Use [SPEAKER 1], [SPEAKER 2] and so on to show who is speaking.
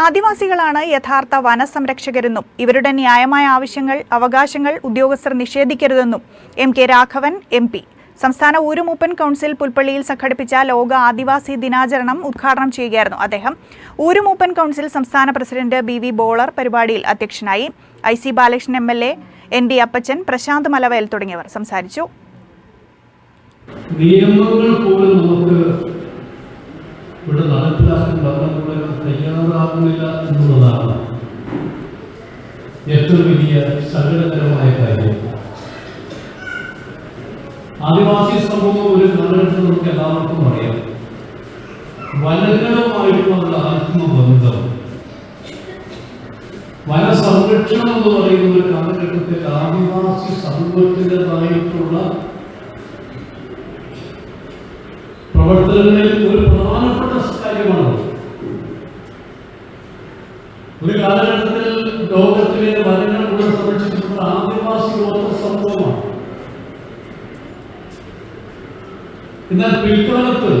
[SPEAKER 1] ആദിവാസികളാണ് യഥാർത്ഥ വനസംരക്ഷകരെന്നും ഇവരുടെ ന്യായമായ ആവശ്യങ്ങൾ അവകാശങ്ങൾ ഉദ്യോഗസ്ഥർ നിഷേധിക്കരുതെന്നും M K Raghavan M P. സംസ്ഥാന ഊരുമൂപ്പൻ കൗൺസിൽ പുൽപ്പള്ളിയിൽ സംഘടിപ്പിച്ച ലോക ആദിവാസി ദിനാചരണം ഉദ്ഘാടനം ചെയ്യുകയായിരുന്നു അദ്ദേഹം. ഊരുമൂപ്പൻ കൗൺസിൽ സംസ്ഥാന പ്രസിഡന്റ് ബി വി ബോളർ പരിപാടിയിൽ അധ്യക്ഷനായി I C Balakrishnan M L A N D Appachan Prashanth Malavayal തുടങ്ങിയവർ സംസാരിച്ചു.
[SPEAKER 2] നിയമങ്ങൾ പോലും നമുക്ക് ഇവിടെ നടപ്പിലാക്കാൻ തയ്യാറാകുന്നില്ല എന്നുള്ളതാണ്. ഏറ്റവും വലിയ സങ്കടകരമായ കാര്യം. ആദിവാസി സമൂഹം ഒരു കാലഘട്ടം നമുക്ക് എല്ലാവർക്കും അറിയാം. വനങ്ങളുമായിട്ടുള്ള ആത്മബന്ധം. വനസംരക്ഷണം എന്ന് പറയുന്ന ഒരു കാലഘട്ടത്തിൽ ആദിവാസി സമൂഹത്തിന്റെതായിട്ടുള്ള പ്രവർത്തനങ്ങളിൽ ഒരു പ്രധാനപ്പെട്ട കാര്യമാണ് ഒരു കാലഘട്ടത്തിൽ ലോകത്തിലെ വനങ്ങൾ കൂടെ സംരക്ഷിക്കുന്നത് ആദിവാസി ഗോത്ര സമൂഹമാണ്. എന്നാൽ പിൽക്കാലത്ത്